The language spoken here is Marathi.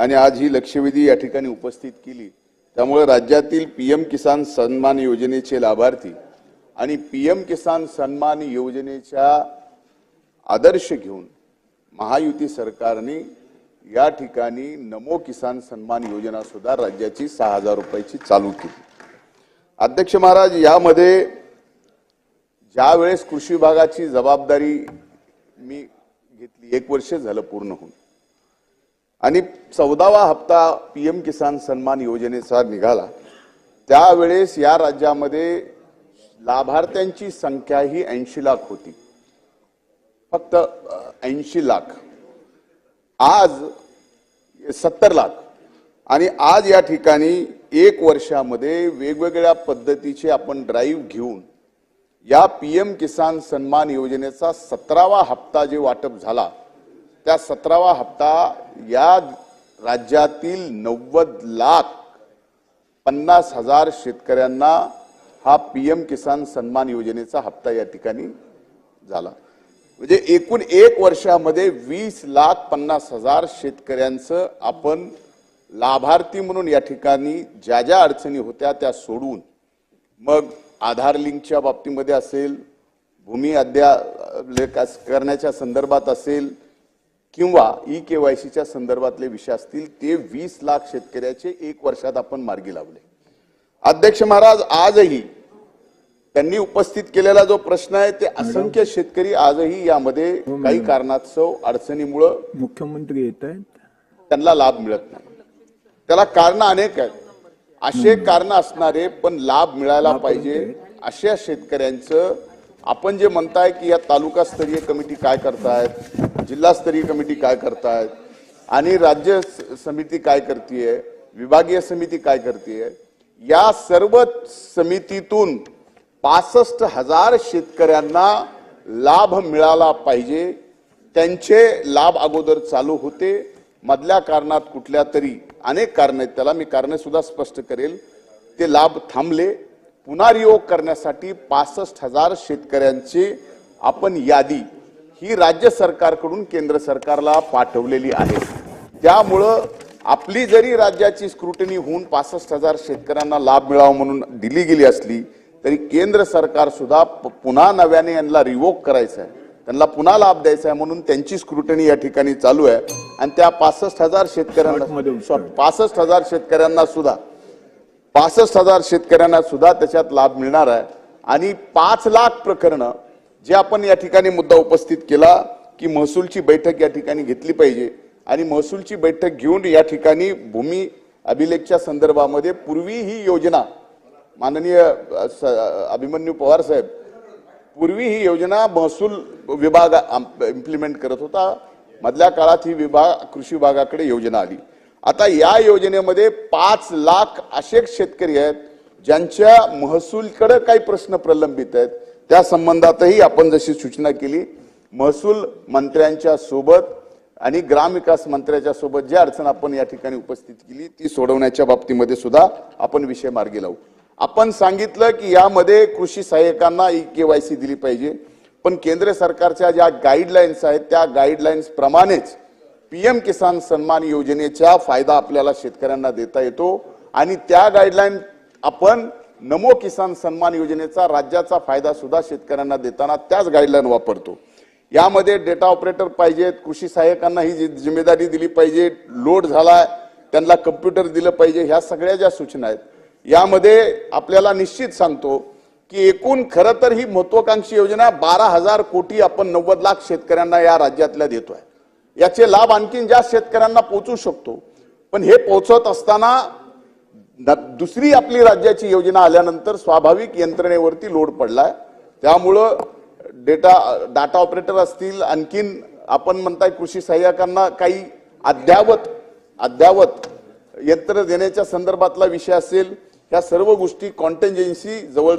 आणि आज ही लक्षवेधी या ठिकाणी उपस्थित केली. त्यामुळे राज्यातील पीएम किसान सन्मान योजनेचे लाभार्थी आणि पीएम किसान सन्मान योजनेच्या आदर्श घेऊन महायुती सरकारने या ठिकाणी नमो किसान सन्मान योजना सुद्धा राज्याची सहा हजार रुपयाची चालू केली. अध्यक्ष महाराज यामध्ये ज्या वेळेस कृषी विभागाची जबाबदारी मी घेतली एक वर्ष झालं पूर्ण होऊन. आणि चौदावा हप्ता पी एम किसान सन्मान योजनेचा निघाला. त्यावेळेस या राज्यामध्ये लाभार्थ्यांची संख्या ही ऐंशी लाख होती. फक्त ऐंशी लाख. आज सत्तर लाख. आणि आज या ठिकाणी एक वर्षामध्ये वेगवेगळ्या पद्धतीचे आपण ड्राईव्ह घेऊन या पी एम किसान सन्मान योजनेचा सतरावा हप्ता जे वाटप झाला त्या सतरावा हप्ता या राज्यातील नव्वद लाख पन्नास हजार शेतकऱ्यांना हा पीएम किसान सन्मान योजनेचा हप्ता या ठिकाणी झाला. म्हणजे एकूण एक वर्षामध्ये वीस लाख पन्नास हजार शेतकऱ्यांचं आपण लाभार्थी म्हणून या ठिकाणी ज्या ज्या अडचणी होत्या त्या सोडून मग आधार लिंकच्या बाबतीमध्ये असेल भूमी अद्या करण्याच्या संदर्भात असेल किंवा ई केवायसीच्या संदर्भातले विषय असतील ते वीस लाख शेतकऱ्याचे एक वर्षात आपण मार्गी लावले. अध्यक्ष महाराज आजही त्यांनी उपस्थित केलेला जो प्रश्न आहे ते असंख्य शेतकरी आजही यामध्ये काही कारणास्तव अडचणीमुळं मुख्यमंत्री येत आहेत. त्यांना लाभ मिळत नाही. त्याला कारण अनेक आहेत. असे कारण असणारे पण लाभ मिळायला पाहिजे अशा शेतकऱ्यांचं आपण जे म्हणताय की या तालुकास्तरीय कमिटी काय करतायत जिल्हास्तरीय कमिटी काय करतायत आणि राज्य समिती काय करतीये विभागीय समिती काय करतीये या सर्व समितीतून पासष्ट हजार शेतकऱ्यांना लाभ मिळाला पाहिजे. त्यांचे लाभ अगोदर चालू होते. मधल्या कारणात कुठल्या तरी अनेक कारण आहेत. त्याला मी कारण सुद्धा स्पष्ट करेल. ते लाभ थांबले. पुन्हा रियोग करण्यासाठी पासष्ट हजार शेतकऱ्यांची आपण यादी ही राज्य सरकारकडून केंद्र सरकारला पाठवलेली आहे. त्यामुळं आपली जरी राज्याची स्क्रुटनी होऊन पासष्ट हजार शेतकऱ्यांना लाभ मिळावा म्हणून दिली गेली असली तरी केंद्र सरकार सुद्धा पुन्हा नव्याने यांना रिवोक करायचं आहे त्यांना पुन्हा लाभ द्यायचा आहे म्हणून त्यांची स्क्रुटनी या ठिकाणी चालू आहे. आणि त्या पासष्ट हजार शेतकऱ्यांना. पासष्ट हजार शेतकऱ्यांना सुद्धा पासष्ट हजार शेतकऱ्यांना सुद्धा त्याच्यात लाभ मिळणार आहे. आणि पाच लाख प्रकरणं जे आपण या ठिकाणी मुद्दा उपस्थित केला की महसूलची बैठक या ठिकाणी घेतली पाहिजे. आणि महसूलची बैठक घेऊन या ठिकाणी भूमी अभिलेखच्या संदर्भामध्ये पूर्वी ही योजना माननीय स- अभिमन्यू पवार साहेब पूर्वी ही योजना महसूल विभाग इम्प्लिमेंट करत होता. मधल्या काळात ही विभाग कृषी विभागाकडे योजना आली. आता या योजनेमध्ये पाच लाख असे शेतकरी आहेत ज्यांच्या महसूलकडे काही प्रश्न प्रलंबित आहेत. त्या संबंधातही आपण जशी सूचना केली महसूल मंत्र्यांच्या सोबत आणि ग्रामविकास मंत्र्याच्या सोबत जी अडचण आपण या ठिकाणी उपस्थित केली ती सोडवण्याच्या बाबतीमध्ये सुद्धा आपण विषय मार्गी लावू. आपण सांगितलं की यामध्ये कृषी सहाय्यकांना ई केवायसी दिली पाहिजे पण केंद्र सरकारच्या ज्या गाईडलाईन्स आहेत त्या गाईडलाईन्स प्रमाणेच पीएम किसान सन्मान योजनेचा फायदा आपल्याला शेतकऱ्यांना देता येतो. आणि त्या गाईडलाईन आपण नमो किसान सन्मान योजनेचा राज्याचा फायदा सुद्धा शेतकऱ्यांना देताना त्याच गाईडलाईन वापरतो. यामध्ये डेटा ऑपरेटर पाहिजेत कृषी सहाय्यकांना ही जिम्मेदारी दिली पाहिजे लोड झाला त्यांना कम्प्युटर दिलं पाहिजे ह्या सगळ्या ज्या सूचना आहेत. यामध्ये आपल्याला निश्चित सांगतो की एकूण खरं तर ही महत्वाकांक्षी योजना बारा हजार कोटी आपण नव्वद लाख शेतकऱ्यांना या राज्यातल्या देतोय. याचे लाभ आणखीन जास्त शेतकऱ्यांना पोहोचू शकतो. पण हे पोहोचत असताना दुसरी आपली राज्याची योजना आल्यानंतर स्वाभाविक यंत्रणेवरती लोड पडलाय. त्यामुळं डेटा डाटा ऑपरेटर असतील आणखीन आपण म्हणताय कृषी सहाय्यकांना काही अद्यावत अद्यावत यंत्र देण्याच्या संदर्भातला विषय असेल ह्या सर्व गोष्टी कॉन्टेंजन्सी जवळजवळ